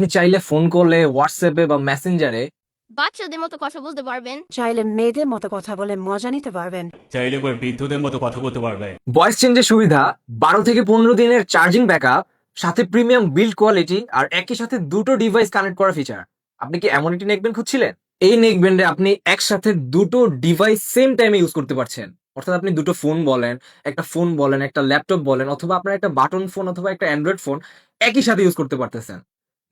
আপনি চাইলে ফোন করলে হোয়াটসঅ্যাপে বা মেসেঞ্জারে বাচ্চাদের মতো কথা বলতে পারবেন। চাইলে মেয়েদের মতো কথা বলে মজা নিতে পারবেন। চাইলে বৃদ্ধদের মতো কথা বলতে পারবে ভয়েস চেঞ্জের সুবিধা বারো থেকে পনেরো দিনের চার্জিং ব্যাকআপ সাথে প্রিমিয়াম বিল্ড কোয়ালিটি আর একই সাথে দুটো ডিভাইস কানেক্ট করা ফিচার আপনি কি এমন একটি নেকব্যান্ড খুঁজছিলেন? এই নেকব্যান্ডে আপনি একসাথে দুটো ডিভাইস সেম টাইমে ইউজ করতে পারছেন। অর্থাৎ আপনি দুটো ফোন বলেন একটা ফোন বলেন একটা ল্যাপটপ বলেন অথবা আপনার একটা বাটন ফোন অথবা একটা অ্যান্ড্রয়েড ফোন একই সাথে ইউজ করতে পারতেছেন।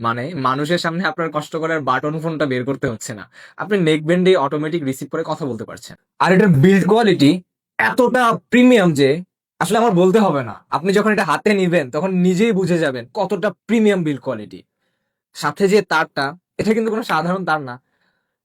মানে মানুষের সামনে আপনার কষ্ট করে আর বাটন ফোনটা বের করতে হচ্ছে না। আপনি নেকব্যান্ডে অটোমেটিক রিসিভ করে কথা বলতে পারছেন। আর এটার বিল্ড কোয়ালিটি এতটা প্রিমিয়াম যে আসলে আমার বলতে হবে না। আপনি যখন এটা হাতে নিবেন, তখন নিজেই বুঝে যাবেন কতটা প্রিমিয়াম বিল্ড কোয়ালিটি সাথে যে তারটা, এটা কিন্তু কোনো সাধারণ তার না।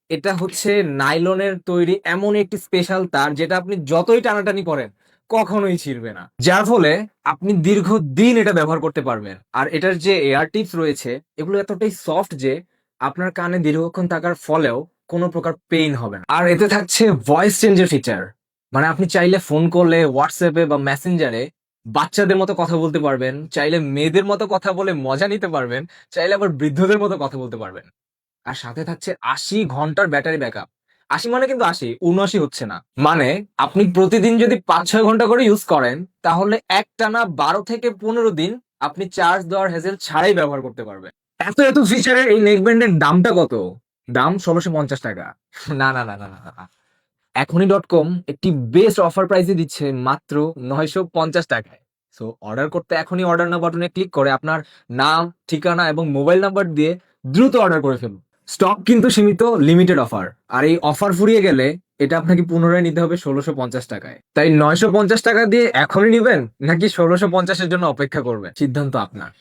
এটা হচ্ছে নাইলনের তৈরি এমন একটি স্পেশাল তার, যেটা আপনি যতই টানাটানি করেন কখনোই ছিঁড়বে না। যার ফলে আপনি দীর্ঘদিন এটা ব্যবহার করতে পারবেন। আর এটার যে এয়ার টিপস রয়েছে, এগুলো এতটাই সফট যে আপনার কানে দীর্ঘক্ষণ থাকার ফলেও কোনো প্রকার পেইন হবে না। আর এতে থাকছে ভয়েস চেঞ্জের ফিচার মানে আপনি চাইলে ফোন করলে হোয়াটসঅ্যাপে বা মেসেঞ্জারে বাচ্চাদের মতো কথা বলতে পারবেন, চাইলে মেয়েদের মতো কথা বলে মজা নিতে পারবেন, চাইলে আবার বৃদ্ধদের মতো কথা বলতে পারবেন। আর সাথে থাকছে আশি ঘণ্টার ব্যাটারি ব্যাকআপ আশি মানে কিন্তু আশি উনআশি হচ্ছে না। মানে আপনি প্রতিদিন যদি পাঁচ ছয় ঘণ্টা করে ইউজ করেন তাহলে একটানা বারো থেকে পনেরো দিন আপনি চার্জ দেওয়ার হেজেল ছাড়াই ব্যবহার করতে পারবেন। এত এত ফিচারের এই নেকব্যান্ডের দামটা কত? দাম ষোলোশো পঞ্চাশ টাকা। না না না না না না এখনই ডট কম একটি বেস্ট অফার প্রাইসে দিচ্ছে মাত্র নয়শো পঞ্চাশ টাকায়। সো অর্ডার করতে এখনই অর্ডার না বাটনে ক্লিক করে আপনার নাম ঠিকানা এবং মোবাইল নাম্বার দিয়ে দ্রুত অর্ডার করে ফেলুন। স্টক কিন্তু সীমিত লিমিটেড অফার আর এই অফার ফুরিয়ে গেলে এটা আপনাকে পুনরায় নিতে হবে ষোলোশো পঞ্চাশ টাকায়। তাই নয়শো পঞ্চাশ টাকা দিয়ে এখনই নিবেন নাকি ষোলোশো পঞ্চাশের জন্য অপেক্ষা করবেন? সিদ্ধান্ত আপনার।